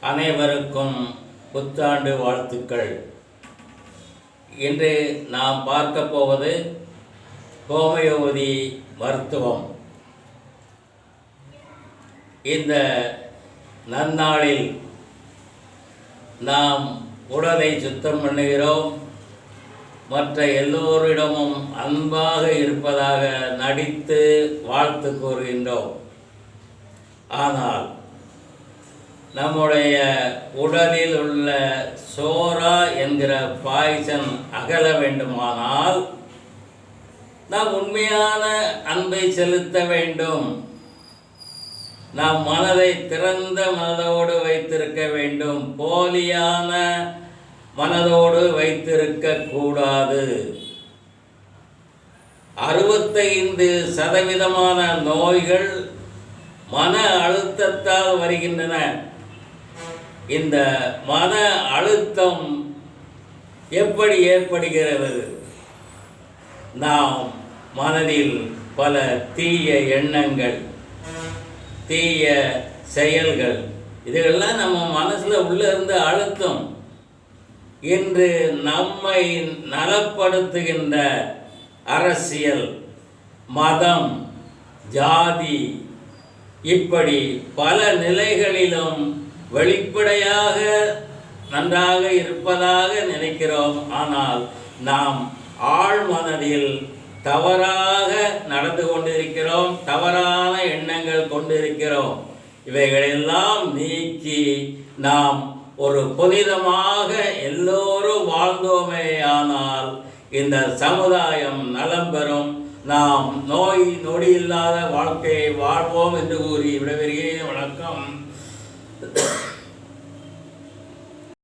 அனைவருக்கும் புத்தாண்டு வாழ்த்துக்கள். இன்று நாம் பார்க்க போவது ஹோமியோபதி மருத்துவம். இந்த நன்னாளில் நாம் உடலை சுத்தம் பண்ணுகிறோம். மற்ற எல்லோரிடமும் அன்பாக இருப்பதாக நடித்து வாழ்த்து கூறுகின்றோம். ஆனால் நம்முடைய உடலில் உள்ள சோரா என்கிற பாய்சன் அகல வேண்டுமானால் நாம் உண்மையான அன்பை செலுத்த வேண்டும். நாம் மனதை திறந்த மனதோடு வைத்திருக்க வேண்டும். போலியான மனதோடு வைத்திருக்க கூடாது. அறுபத்தைந்து சதவீதமான நோய்கள் மன அழுத்தத்தால் வருகின்றன. இந்த மன அழுத்தம் எப்படி ஏற்படுகிறது? நாம் மனதில் பல தீய எண்ணங்கள் தீய செயல்கள் இதுகெல்லாம் நம்ம மனசில் உள்ளே இருந்து அழுத்தம். இன்று நம்மை நலப்படுத்துகின்ற அரசியல் மதம் ஜாதி இப்படி பல நிலைகளிலும் வெளிப்படையாக நன்றாக இருப்பதாக நினைக்கிறோம். ஆனால் நாம் ஆழ்மனதில் தவறாக நடந்து கொண்டிருக்கிறோம் தவறான எண்ணங்கள் கொண்டிருக்கிறோம். இவைகளெல்லாம் நீக்கி நாம் ஒரு புனிதமாக எல்லோரும் வாழ்ந்தோமே ஆனால் இந்த சமுதாயம் நலம் பெறும். நாம் நோய் நொடி இல்லாத வாழ்க்கையை வாழ்வோம் என்று கூறி விடைபெறுகிறேன். வணக்கம்.